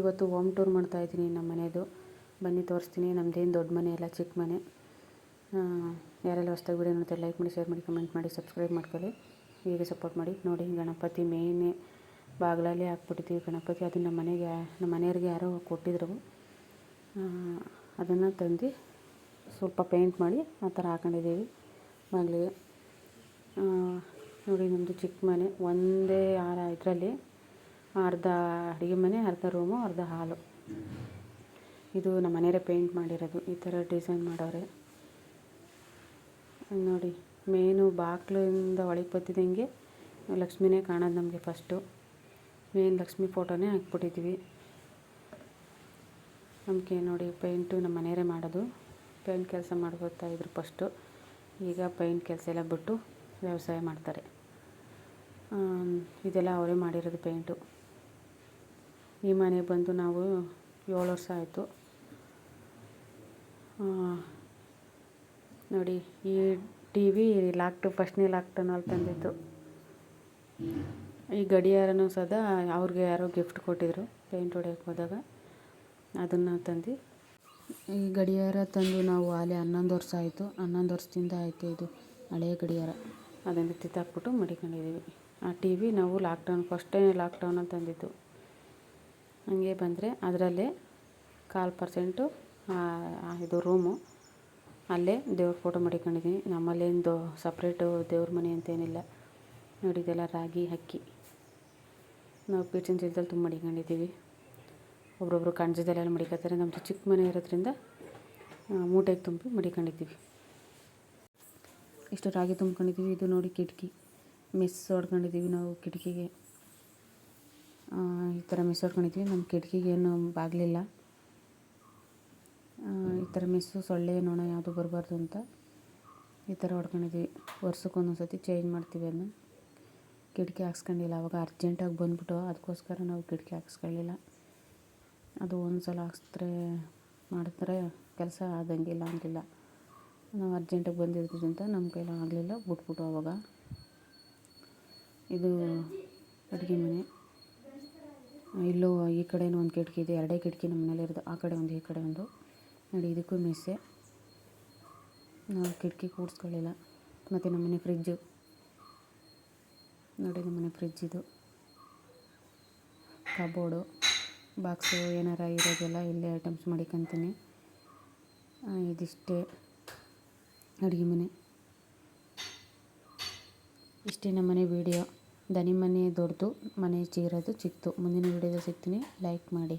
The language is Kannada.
ಇವತ್ತು ಹೋಮ್ ಟೂರ್ ಮಾಡ್ತಾಯಿದ್ದೀನಿ ನಮ್ಮ ಮನೆಯದು ಬನ್ನಿ, ತೋರಿಸ್ತೀನಿ. ನಮ್ಮದೇನು ದೊಡ್ಡ ಮನೆ ಅಲ್ಲ ಚಿಕ್ಕ ಮನೆ. ಯಾರೆಲ್ಲ ಹೊಸ್ದಾಗಿ ವೀಡಿಯೋ ನೋಡ್ತಾರೆ ಲೈಕ್ ಮಾಡಿ ಶೇರ್ ಮಾಡಿ ಕಮೆಂಟ್ ಮಾಡಿ ಸಬ್ಸ್ಕ್ರೈಬ್ ಮಾಡ್ಕೊಳ್ಳಿ. ಹೀಗೆ ಸಪೋರ್ಟ್ ಮಾಡಿ. ನೋಡಿ, ಗಣಪತಿ ಮೇಯ್ನೇ ಬಾಗಿಲಲ್ಲಿ ಹಾಕ್ಬಿಟ್ಟಿದ್ದೀವಿ ಗಣಪತಿ. ಅದು ನಮ್ಮ ಮನೆಗೆ, ನಮ್ಮ ಮನೆಯವ್ರಿಗೆ ಯಾರೋ ಕೊಟ್ಟಿದ್ರು. ಅದನ್ನು ತಂದು ಸ್ವಲ್ಪ ಪೇಂಟ್ ಮಾಡಿ ಆ ಥರ ಹಾಕೊಂಡಿದ್ದೀವಿ ಬಾಗಿಲಿಗೆ. ನೋಡಿ ನಮ್ಮದು ಚಿಕ್ಕ ಮನೆ. ಒಂದೇ ಆರ ಇದರಲ್ಲಿ ಅರ್ಧ ಅಡುಗೆ ಮನೆ, ಅರ್ಧ ರೂಮು, ಅರ್ಧ ಹಾಲು. ಇದು ನಮ್ಮ ಮನೆಯವರೇ ಪೇಂಟ್ ಮಾಡಿರೋದು, ಈ ಥರ ಡಿಸೈನ್ ಮಾಡೋರೆ. ನೋಡಿ, ಮೇನು ಬಾಗಿಲಿಂದ ಒಳಗೆ ಬತ್ತಿದಂಗೆ ಲಕ್ಷ್ಮಿನೇ ಕಾಣೋದು ನಮಗೆ ಫಸ್ಟು ಮೇನ್ ಲಕ್ಷ್ಮಿ ಫೋಟೋನೇ ಹಾಕ್ಬಿಟ್ಟಿದ್ವಿ. ನಮಗೆ ನೋಡಿ ಪೇಂಟು ನಮ್ಮ ಮನೆಯವರೇ ಮಾಡೋದು. ಪೇಂಟ್ ಕೆಲಸ ಮಾಡ್ಕೊತಾ ಇದ್ರು ಫಸ್ಟು ಈಗ ಪೇಂಟ್ ಕೆಲಸ ಎಲ್ಲ ಬಿಟ್ಟು ವ್ಯವಸಾಯ ಮಾಡ್ತಾರೆ. ಇದೆಲ್ಲ ಅವರೇ ಮಾಡಿರೋದು ಪೇಂಟು ಈ ಮನೆಗೆ ಬಂದು ನಾವು ಏಳು ವರ್ಷ ಆಯಿತು. ನೋಡಿ, ಈ ಟಿ ವಿ ಲಾಕ್ಟು ಫಸ್ಟ್ನೇ ಲಾಕ್ಡೌನಲ್ಲಿ ತಂದಿದ್ದು ಈ ಗಡಿಯಾರನೂ ಸದಾ ಅವ್ರಿಗೆ ಯಾರೋ ಗಿಫ್ಟ್ ಕೊಟ್ಟಿದ್ರು, ಪೇಂಟ್ ಹೊಡೆಯೋಕೆ ಹೋದಾಗ. ಅದನ್ನು ತಂದು, ಈ ಗಡಿಯಾರ ತಂದು ನಾವು ಆಲೆ ಹನ್ನೊಂದು ವರ್ಷ ಆಯಿತು. ಹನ್ನೊಂದು ವರ್ಷದಿಂದ ಆಯಿತು ಇದು ಹಳೆಯ ಗಡಿಯಾರ. ಅದನ್ನು ಕಿತ್ತಾಕ್ಬಿಟ್ಟು ಮಡಿಕೊಂಡಿದ್ದೀವಿ. ಆ ಟಿ ವಿ ನಾವು ಲಾಕ್ಡೌನ್ ಫಸ್ಟೇ ಲಾಕ್ಡೌನಲ್ಲಿ ತಂದಿದ್ದು. ಹಂಗೆ ಬಂದರೆ ಅದರಲ್ಲೇ ಕಾಲು ಪರ್ಸೆಂಟು ಇದು ರೂಮು. ಅಲ್ಲೇ ದೇವ್ರ ಫೋಟೋ ಮಡಿಕೊಂಡಿದ್ದೀನಿ. ನಮ್ಮಲ್ಲೇನು ಸಪ್ರೇಟು ದೇವ್ರ ಮನೆ ಅಂತೇನಿಲ್ಲ. ನೋಡಿ, ಇದೆಲ್ಲ ರಾಗಿ, ಅಕ್ಕಿ. ನಾವು ಕಿಚನ್ ಚೀಲದಲ್ಲಿ ತುಂಬ ಮಡಿಕೊಂಡಿದ್ದೀವಿ. ಒಬ್ರೊಬ್ರು ಕಣಜದಲ್ಲೆಲ್ಲ ಮಡಿಕೋತಾರೆ ನಮ್ಮದು ಚಿಕ್ಕ ಮನೆ ಇರೋದ್ರಿಂದ ಮೂಟೆಗೆ ತುಂಬಿ ಮಡಿಕೊಂಡಿದ್ದೀವಿ. ಇಷ್ಟು ರಾಗಿ ತುಂಬ್ಕೊಂಡಿದ್ದೀವಿ. ಇದು ನೋಡಿ ಕಿಟಕಿ. ಮಿಸ್ ಹೊಡ್ಕೊಂಡಿದ್ದೀವಿ ನಾವು ಕಿಟಕಿಗೆ. ಈ ಥರ ಮಿಸ್ ಹೊಡ್ಕೊಂಡಿದ್ವಿ. ನಮ್ಮ ಕಿಟಕಿಗೆ ಏನು ಬಾಗಲಿಲ್ಲ. ಈ ಥರ ಮೆಸ್ಸು ಸೊಳ್ಳೆ, ನೋಣ ಯಾವುದು ಬರಬಾರ್ದು ಅಂತ ಈ ಥರ ಹೊಡ್ಕೊಂಡಿದ್ವಿ. ವರ್ಷಕ್ಕೆ ಒಂದೊಂದು ಸತಿ ಚೇಂಜ್ ಮಾಡ್ತೀವಿ ಅದನ್ನ. ಕಿಟಕಿ ಹಾಕ್ಸ್ಕೊಂಡಿಲ್ಲ. ಅವಾಗ ಅರ್ಜೆಂಟಾಗಿ ಬಂದ್ಬಿಟ್ಟು ಅದಕ್ಕೋಸ್ಕರ ನಾವು ಕಿಟಕಿ ಹಾಕ್ಸ್ಕೊಳ್ಳಿಲ್ಲ. ಅದು ಒಂದು ಸಲ ಹಾಕ್ಸಿದ್ರೆ ಮಾಡಿದ್ರೆ ಕೆಲಸ ಆದಂಗಿಲ್ಲ ಅಂದಿಲ್ಲ ನಾವು ಅರ್ಜೆಂಟಾಗಿ ಬಂದಿದ್ದರಿಂದ ನಮ್ಮ ಕೈಲಿ ಆಗಲಿಲ್ಲ. ಬಿಟ್ಬಿಟ್ಟು ಅವಾಗ. ಇದು ಅಡುಗೆ ಮನೆ. ಇಲ್ಲೂ ಈ ಕಡೆನೂ ಒಂದು ಕಿಟಕಿ ಇದೆ, ಎರಡೇ ಕಿಟಕಿ ನಮ್ಮ ಮನೇಲಿ ಇರೋದು. ಆ ಕಡೆ ಒಂದು, ಈ ಕಡೆ ಒಂದು. ನೋಡಿ, ಇದಕ್ಕೂ ಮೆಸ್ಸೆ ನಾವು ಕಿಟಕಿ ಕೂಡಿಸ್ಕೊಳ್ಳಿಲ್ಲ. ಮತ್ತು ನಮ್ಮನೆ ಫ್ರಿಜ್ಜು. ನೋಡಿ ನಮ್ಮನೆ ಫ್ರಿಜ್ ಇದು. ಕಬೋರ್ಡು, ಬಾಕ್ಸು, ಏನಾರ ಇರೋದೆಲ್ಲ ಇಲ್ಲೇ ಐಟಮ್ಸ್ ಮಾಡಿಕೊಂತೀನಿ. ಇದಿಷ್ಟೇ ಅಡುಗೆ ಮನೆ. ಇಷ್ಟೇ ನಮ್ಮನೆ ವೀಡಿಯೋ. ದನಿ ಮನೆ ದೊಡ್ಡದು ಮನೆ ಚೀರದು ಚಿಕ್ಕದು ಮುಂದಿನ ವೀಡಿಯೋದಲ್ಲಿ ಸಿಗ್ತೀನಿ. ಲೈಕ್ ಮಾಡಿ.